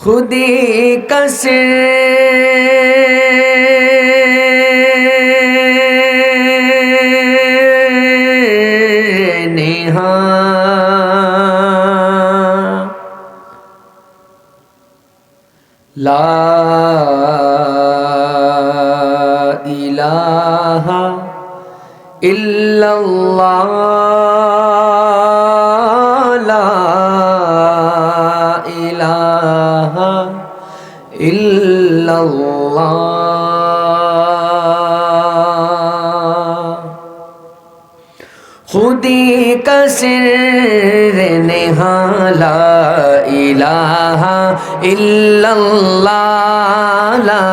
খুদি কসে নেহা লা ইলাহা ইল্লাল্লাহ اللہ خودی کا سر نہالا الہ الا اللہ লা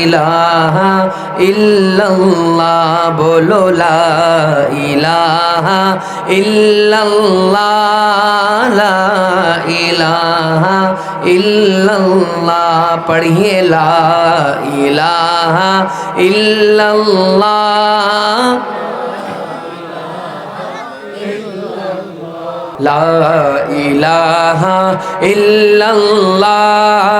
ইলাহা ইল্লাল্লাহ, বলো লা ইলাহা ইল্লাল্লাহ, লা ইলাহা ইল্লাল্লাহ, পড়িয়ে লা ইলাহা ইল্লাল্লাহ। লা ইলাহা ইল্লাল্লাহ।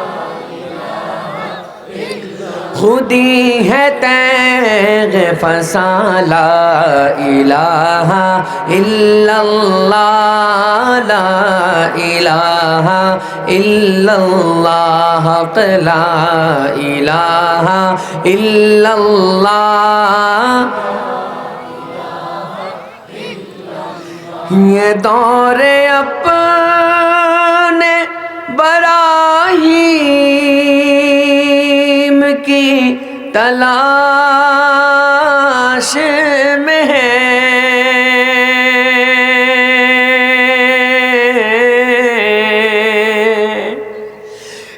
खुदी है तैग फसाला इलाहा इल्लल्लाह ला इलाहा इल्लल्लाह हक ला इलाहा इल्लल्लाह ये दौरे अपने बराहीम تلاش میں ہے۔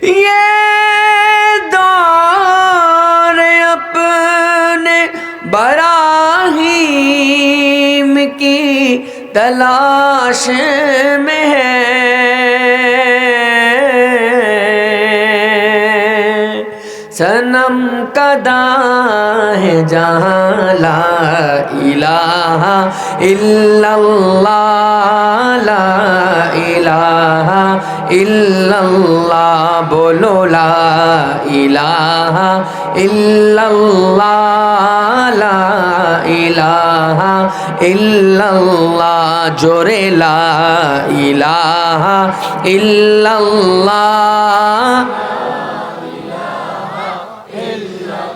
یہ دور اپنے براہیم کی تلاش میں ہے۔ सनम कदा है जहाँ ला इलाहा इल्लल्लाह ला इलाहा इल्लल्लाह बोलो ला इलाहा इल्लल्लाह ला इलाहा इल्लल्लाह जोरे ला इलाहा इल्लल्लाह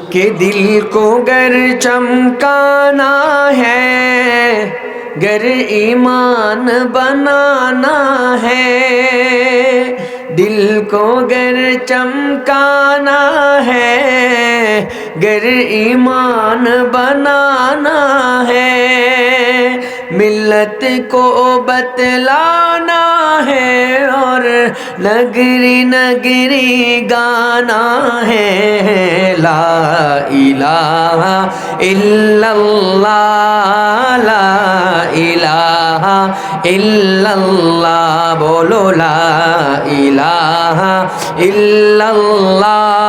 کہ دل کو گر چمکانا ہے، گر ایمان بنانا ہے۔ دل کو گر چمکانا ہے، گر ایمان بنانا ہے۔ ملت کو بتلانا ہے اور نگری نگری گانا ہے لا الہ الا اللہ، لا الہ الا اللہ، بولو لا الہ الا اللہ۔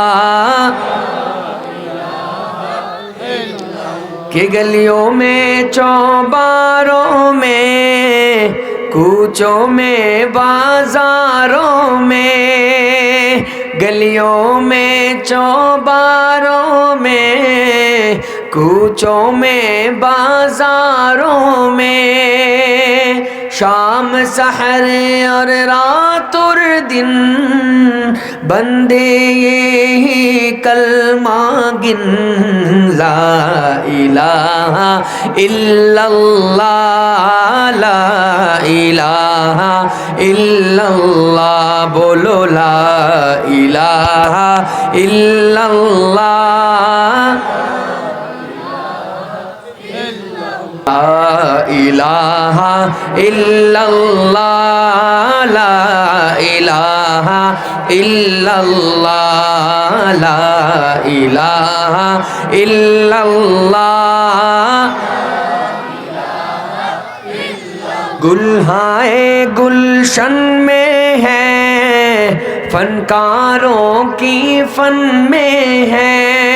کہ گلیوں میں، چوباروں میں، کوچوں میں، بازاروں میں، گلیوں میں، چوباروں میں، کوچوں میں، بازاروں میں शाम सहर और रात और दिन बंदे ये कलमा गिन ला इलाहा इल्लल्लाह ला इलाहा इल्लल्लाह बोलो ला इलाहा इल्लल्लाह الہ الا اللہ لا الہ الا اللہ لا الہ الا اللہ گلہائے گلشن میں ہے، فنکاروں کی فن میں ہے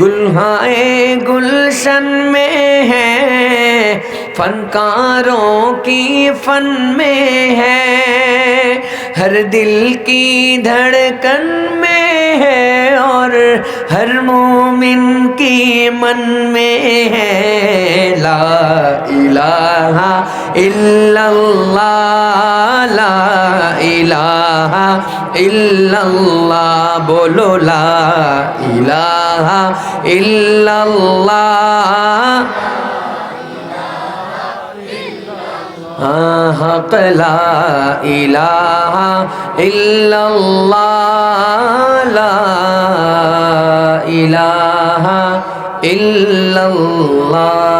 گلہائے گلشن میں ہے، فنکاروں کی فن میں ہے۔ ہر دل کی دھڑکن میں ہے اور ہر مومن کی من میں ہے۔ لا الہ الا اللہ۔ লা ইলাহা ইল্লাল্লাহ বলো লা ইলাহা ইল্লাল্লাহ। হক লা ইলাহা ইল্লাল্লাহ। লা ইলাহা ইল্লাল্লাহ।